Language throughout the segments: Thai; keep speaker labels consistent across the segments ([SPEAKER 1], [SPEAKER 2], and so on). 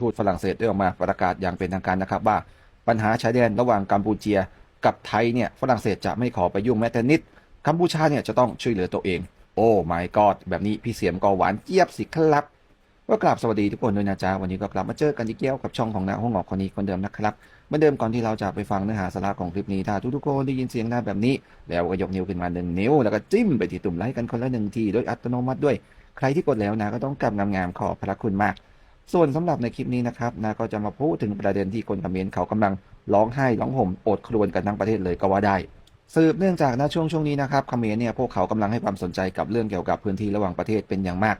[SPEAKER 1] ทูตฝรั่งเศสได้ออกมาประกาศอย่างเป็นทางการนะครับว่าปัญหาชายแดนระหว่างกัมพูเชียกับไทยเนี่ยฝรั่งเศสจะไม่ขอไปยุ่งแม้แต่นิดกัมพูชาเนี่ยจะต้องช่วยเหลือตัวเอง โอ้ my god แบบนี้พี่เสียมก็หวานเจี๊ยบสิครับก็กราบสวัสดีทุกคนด้วยนะจ๊ะวันนี้ก็กลับมาเจอกันอีกเกี้ยวกับช่องของนาห้องหอกคนนี้คนเดิมนะครับเหมือนเดิมก่อนที่เราจะไปฟังเนื้อหาสาระของคลิปนี้ถ้าทุกๆคนได้ยินเสียงหน้าแบบนี้ แล้วก็ยกนิ้วขึ้นมาหนึ่งนิ้ว แล้วก็จิ้มไปที่ตุ่มไลค์กันคนละหนึ่งทีโดยอัตโนมัติด้วย ใครที่กดแล้วนะก็ต้องกลับงามๆขอพระคุณมาก ส่วนสำหรับในคลิปนี้นะครับนาก็จะมาพูดถึงประเด็นที่คนคอมเขมนต์เขากำลังร้องไห้ร้องห่มโอดครวญกันทั้งประเทศเลยก็ว่าได้สืบเนื่องจากณช่วงช่วงนี้นะครับเขมรเนี่ยพวกเขากำลังให้ความสนใจกับเรื่องเกี่ยวกับพื้นที่ระหว่างประเทศเป็นอย่างมาก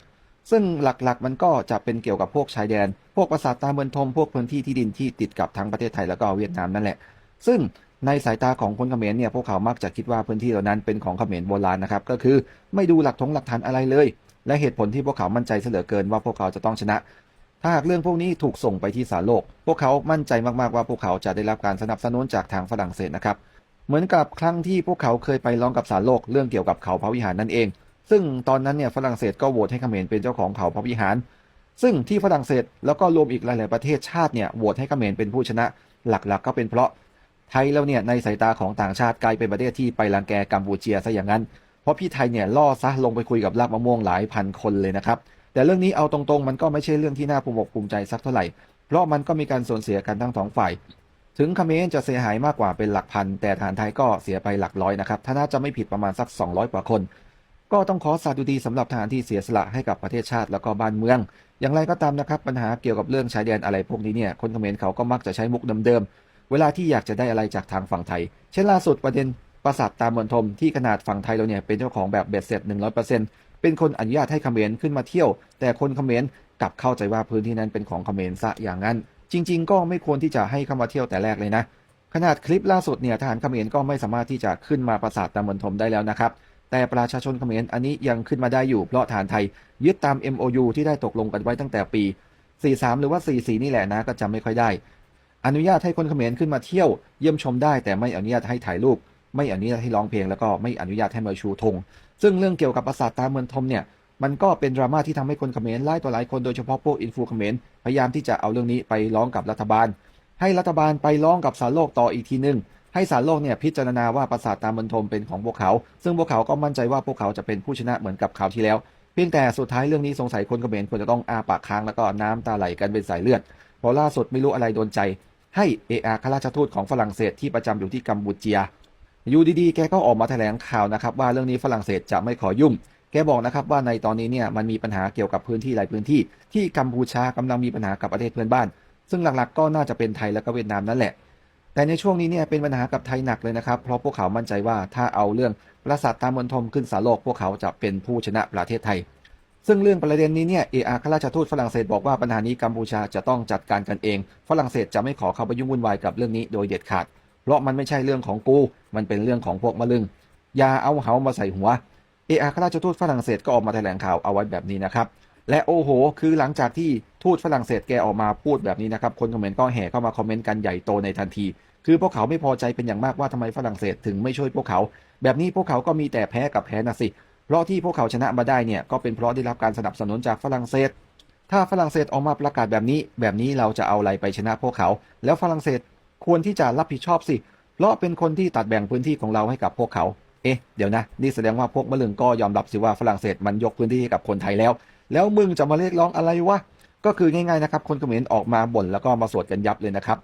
[SPEAKER 1] ซึ่งหลักๆ มันก็จะเป็นเกี่ยวกับพวกชายแดน พวกปราสาทตาเมืองทม พวกพื้นที่ที่ดินที่ติดกับทั้งประเทศไทยแล้วก็เวียดนามนั่นแหละ ซึ่งในสายตาของคนเขมรเนี่ยพวกเขามักจะคิดว่าพื้นที่เหล่านั้นเป็นของเขมรโบราณนะครับก็คือไม่ดูหลักทงหลักฐานอะไรเลย และเหตุผลที่พวกเขามั่นใจเสลือเกินว่าพวกเขาจะต้องชนะ ถ้าหากเรื่องพวกนี้ถูกส่งไปที่ศาลโลก พวกเขามั่นใจมากๆว่าพวกเขาจะได้รับการสนับสนุนจากทางฝรั่งเศสนะครับ เหมือนกับครั้งที่พวกเขาเคยไปร้องกับศาลโลกเรื่องเกี่ยวกับเขาพระวิหารนั่นเอง ซึ่งตอนนั้นเนี่ยฝรั่งเศสก็โหวตให้เขมรเป็นเจ้าของเขาพระวิหาร ซึ่งที่ฝรั่งเศสแล้วก็รวมอีกหลาย ๆ ประเทศชาติเนี่ยโหวตให้เขมรเป็นผู้ชนะ หลัก ๆ ก็เป็นเพราะไทยแล้วเนี่ยในสายตาของต่างชาติกลายเป็นประเทศที่ไปรังแกกัมพูเชียซะอย่างนั้น เพราะพี่ไทยเนี่ยล่อซะลงไปคุยกับลากมะม่วงหลายพันคนเลยนะครับ แต่เรื่องนี้เอาตรงๆ มันก็ไม่ใช่เรื่องที่น่าภูมิอกภูมิใจสักเท่าไหร่ เพราะมันก็มีการสูญเสียกันทั้งสองฝ่าย ถึงเขมรจะเสียหายมากกว่าเป็นหลักพัน แต่ทหารไทยก็เสียไปหลักร้อยนะครับ ถ้าน่าจะไม่ผิดประมาณสัก 200 กว่าคน ก็ต้องขอสาธุดีสำหรับทหารที่เสียสละให้กับประเทศชาติแล้วก็บ้านเมือง อย่างไรก็ตามนะครับปัญหาเกี่ยวกับเรื่องชายแดนอะไรพวกนี้เนี่ยคนเขมรเขาก็มักจะใช้มุกเดิมๆเวลาที่อยากจะได้อะไรจากทางฝั่งไทย เช่นล่าสุดประเด็นปราสาทตามมณฑลที่ขนาดฝั่งไทยเราเนี่ยเป็นเจ้าของแบบเบ็ดเสร็จ100%เเป็นคนอนุญาตให้เขมรขึ้นมาเที่ยว แต่คนเขมรกลับเข้าใจว่าพื้นที่นั้นเป็นของเขมรซะอย่างนั้น จริง ๆ ก็ไม่ควรที่จะให้เข้ามาเที่ยวแต่แรกเลยนะ ขนาดคลิปล่าสุดเนี่ยทหารเขมรก็ไม่สามารถที่จะขึ้นมาปราสาทตามมณฑลได้แล้วนะครับแต่ประชาชนเขมรอันนี้ยังขึ้นมาได้อยู่เพราะฐานไทย ยึดตาม MOU ที่ได้ตกลงกันไว้ตั้งแต่ปี 43 หรือว่า 44 นี่แหละนะก็จำไม่ค่อยได้ อนุญาตให้คนเขมรขึ้นมาเที่ยวเยี่ยมชมได้ แต่ไม่อนุญาตให้ถ่ายรูป ไม่อนุญาตให้ร้องเพลงแล้วก็ไม่อนุญาตให้มาชูธง ซึ่งเรื่องเกี่ยวกับปราสาทตาเมืองทมเนี่ยมันก็เป็นดราม่าที่ทำให้คนเขมรไล่ต่อหลายคนโดยเฉพาะพวกอินฟูเขมรพยายามที่จะเอาเรื่องนี้ไปร้องกับรัฐบาล ให้รัฐบาลไปร้องกับศาลโลกต่ออีกทีหนึ่งให้ศาลโลกเนี่ยพิจารณาว่าปราสาทตาเมืองทมเป็นของพวกเขา ซึ่งพวกเขาก็มั่นใจว่าพวกเขาจะเป็นผู้ชนะเหมือนกับคราวที่แล้ว เพียงแต่สุดท้ายเรื่องนี้สงสัยคนเขมรควรจะต้องอาปากค้างแล้วก็น้ำตาไหลกันเป็นสายเลือดเพราะล่าสุดไม่รู้อะไรโดนใจ ให้เออาข้าราชทูตของฝรั่งเศสที่ประจำอยู่ที่กัมพูเชีย อยู่ดีๆ แกก็ออกมาแถลงข่าวนะครับว่าเรื่องนี้ฝรั่งเศสจะไม่ขอยุ่ง แกบอกนะครับว่าในตอนนี้เนี่ยมันมีปัญหาเกี่ยวกับพื้นที่หลายพื้นที่ ที่กัมพูชากำลังมีปัญหากับประเทศเพื่อนบ้าน ซึ่งหลักๆ ก็น่าจะเป็นไทยและก็เวียดนามนั่นแหละ แต่ในช่วงนี้เนี่ยเป็นปัญหากับไทยหนักเลยนะครับ เพราะพวกเขามั่นใจว่าถ้าเอาเรื่องปราสาทตามมณฑลขึ้นสาโลกพวกเขาจะเป็นผู้ชนะประเทศไทย ซึ่งเรื่องประเด็นนี้เนี่ยเออาข้าราชทูตฝรั่งเศสบอกว่าปัญหานี้กัมพูชาจะต้องจัดการกันเอง ฝรั่งเศสจะไม่ขอเข้าไปยุ่งวุ่นวายกับเรื่องนี้โดยเด็ดขาด เพราะมันไม่ใช่เรื่องของกู มันเป็นเรื่องของพวกมะลึง อย่าเอาเหามาใส่หัว เออาข้าราชทูตฝรั่งเศสก็ออกมาแถลงข่าวเอาไว้แบบนี้นะครับ และโอ้โห คือหลังจากที่ทูตฝรั่งเศสแกออกมาพูดแบบนี้นะครับ คนคอมเมนต์ก็แห่เข้ามาคอมเมนต์กันใหญ่โตในทันที คือพวกเขาไม่พอใจเป็นอย่างมากว่าทำไมฝรั่งเศสถึงไม่ช่วยพวกเขา แบบนี้พวกเขาก็มีแต่แพ้กับแพ้นะสิ เพราะที่พวกเขาชนะมาได้เนี่ยก็เป็นเพราะได้รับการสนับสนุนจากฝรั่งเศสถ้าฝรั่งเศสออกมาประกาศแบบนี้ แบบนี้เราจะเอาอะไรไปชนะพวกเขา แล้วฝรั่งเศส ควรที่จะรับผิดชอบสิ เพราะเป็นคนที่ตัดแบ่งพื้นที่ของเราให้กับพวกเขา เอ๊ะ เดี๋ยวนะ นี่แสดงว่าพวกมะลึงก็ยอมรับสิว่าฝรั่งเศสมันยกพื้นที่ให้กับคนไทยแล้ว แล้วมึงจะมาเรียกร้องอะไรวะ ก็คือง่ายๆนะครับ คนเขมรออกมาบ่นแล้วก็มาสวดกันยับเลยนะครับ